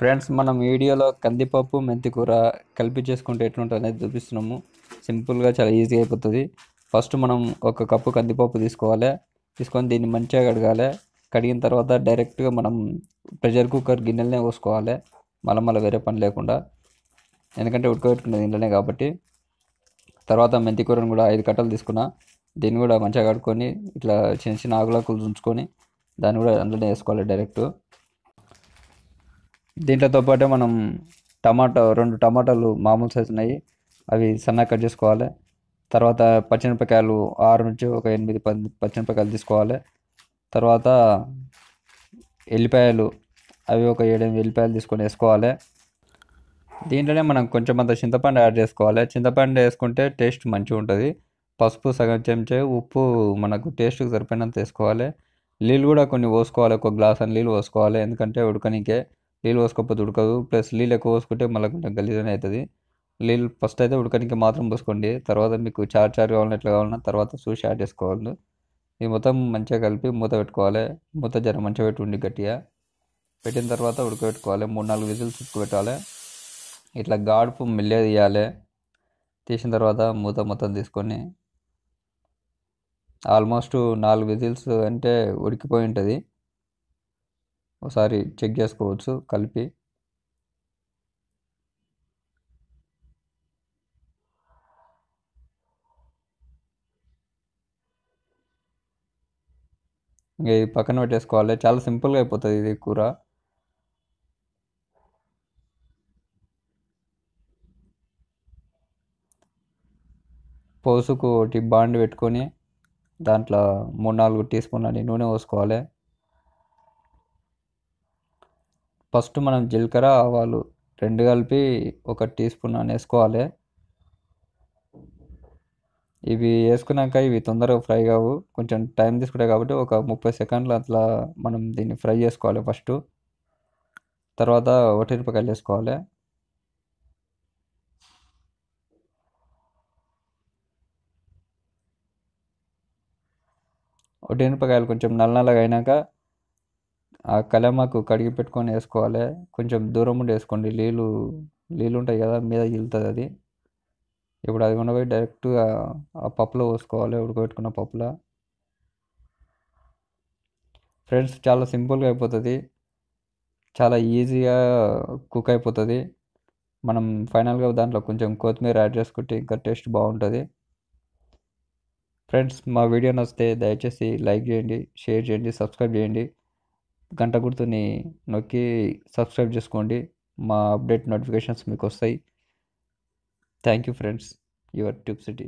Friends మనం వీడియోలో కందిపప్పు మెంతి కూర కలిపి చేసుకుంటే ఎట్లుంటుంది అనేది చూపిస్తున్నాము. సింపుల్గా చాలా ఈజీగా అయిపోతుంది. ఫస్ట్ మనం ఒక కప్పు కందిపప్పు తీసుకోవాలి. తీసుకొని దీన్ని మంచిగా కడగాలి. కడిగిన తర్వాత డైరెక్ట్గా మనం ప్రెషర్ కుక్కర్ గిన్నెలనే పోసుకోవాలి. మళ్ళీ మళ్ళీ వేరే పని లేకుండా. ఎందుకంటే ఉడకబెట్టుకునేది ఇంట్లోనే కాబట్టి. తర్వాత మెంతి కూరను కూడా ఐదు కట్టలు తీసుకున్నా. దీన్ని కూడా మంచిగా కడుక్కొని ఇట్లా చిన్న చిన్న ఆకులాకులు ఉంచుకొని దాన్ని కూడా అందులోనే వేసుకోవాలి డైరెక్ట్. దీంట్లోతో పాటే మనం టమాటా రెండు టమాటాలు మామూలు సైజు ఉన్నాయి. అవి సన్నగా కట్ చేసుకోవాలి. తర్వాత పచ్చిమిరపకాయలు ఆరు నుంచి ఒక ఎనిమిది పది పచ్చిమిరపకాయలు తీసుకోవాలి. తర్వాత ఎల్లిపాయలు అవి ఒక ఏడెనిమిది ఎల్లిపాయలు తీసుకొని వేసుకోవాలి. దీంట్లోనే మనం కొంచెం అంత చింతపండు యాడ్ చేసుకోవాలి. చింతపండు వేసుకుంటే టేస్ట్ మంచిగా ఉంటుంది. పసుపు సగం చెంచే ఉప్పు మనకు టేస్ట్కి సరిపోయినంత వేసుకోవాలి. నీళ్ళు కూడా కొన్ని పోసుకోవాలి. ఒక గ్లాస్ అని నీళ్ళు పోసుకోవాలి. ఎందుకంటే ఉడకనికే. నీళ్ళు పోసుకోకపోతే ఉడకదు. ప్లస్ నీళ్ళు ఎక్కువ పోసుకుంటే మళ్ళీ కొంచెం గలీజనే అవుతుంది నీళ్ళు ఫస్ట్ అయితే ఉడకనికి మాత్రం పోసుకోండి. తర్వాత మీకు చార్ చారు కావాలన్నా ఎట్లా కావాలన్నా తర్వాత చూసి యాడ్ చేసుకోవాలి. ఇది మొత్తం మంచిగా కలిపి మూత పెట్టుకోవాలి. మూత జర మంచిగా పెట్టి ఉండి గట్టిగా. పెట్టిన తర్వాత ఉడకబెట్టుకోవాలి. మూడు నాలుగు విజిల్స్ ఉడకబెట్టాలి. ఇట్లా గాడుపు మెల్లే తీయాలి. తీసిన తర్వాత మూత మొత్తం తీసుకొని ఆల్మోస్ట్ నాలుగు విజిల్స్ అంటే ఉడికిపోయి ఉంటుంది. ఒకసారి చెక్ చేసుకోవచ్చు కలిపి. ఇంకా ఇది పక్కన పెట్టేసుకోవాలి. చాలా సింపుల్గా అయిపోతుంది ఇది కూర. పోసుకు ఒకటి బాండి పెట్టుకొని దాంట్లో మూడు నాలుగు టీ స్పూన్లని నూనె పోసుకోవాలి. ఫస్ట్ మనం జీలకర్ర ఆవాలు రెండు కలిపి ఒక టీ స్పూన్ అని వేసుకోవాలి. ఇవి వేసుకున్నాక ఇవి తొందరగా ఫ్రై కావు. కొంచెం టైం తీసుకుంటాయి కాబట్టి ఒక ముప్పై సెకండ్లు అట్లా మనం దీన్ని ఫ్రై చేసుకోవాలి ఫస్ట్. తర్వాత ఒట్టిమిరపకాయలు వేసుకోవాలి. ఒట్టిమిరపకాయలు కొంచెం నల్ల నల్లగా అయినాక ఆ కలమాకు కడిగి పెట్టుకొని వేసుకోవాలి. కొంచెం దూరం ఉండి వేసుకోండి. నీళ్ళు నీళ్ళు ఉంటాయి కదా మీద వెళ్తుంది అది. ఇప్పుడు అది ఉండబోయి డైరెక్ట్గా ఆ పప్పులో పోసుకోవాలి. ఉడకబెట్టుకున్న పప్పులో. ఫ్రెండ్స్ చాలా సింపుల్గా అయిపోతుంది. చాలా ఈజీగా కుక్ అయిపోతుంది. మనం ఫైనల్గా దాంట్లో కొంచెం కొత్తిమీర యాడ్ చేసుకుంటే ఇంకా టేస్ట్ బాగుంటుంది. ఫ్రెండ్స్ మా వీడియో నచ్చితే దయచేసి లైక్ చేయండి షేర్ చేయండి సబ్స్క్రైబ్ చేయండి. గంట గుర్తుని నొక్కి సబ్స్క్రైబ్ చేసుకోండి. మా అప్డేట్ నోటిఫికేషన్స్ మీకు వస్తాయి. Thank you friends your tube city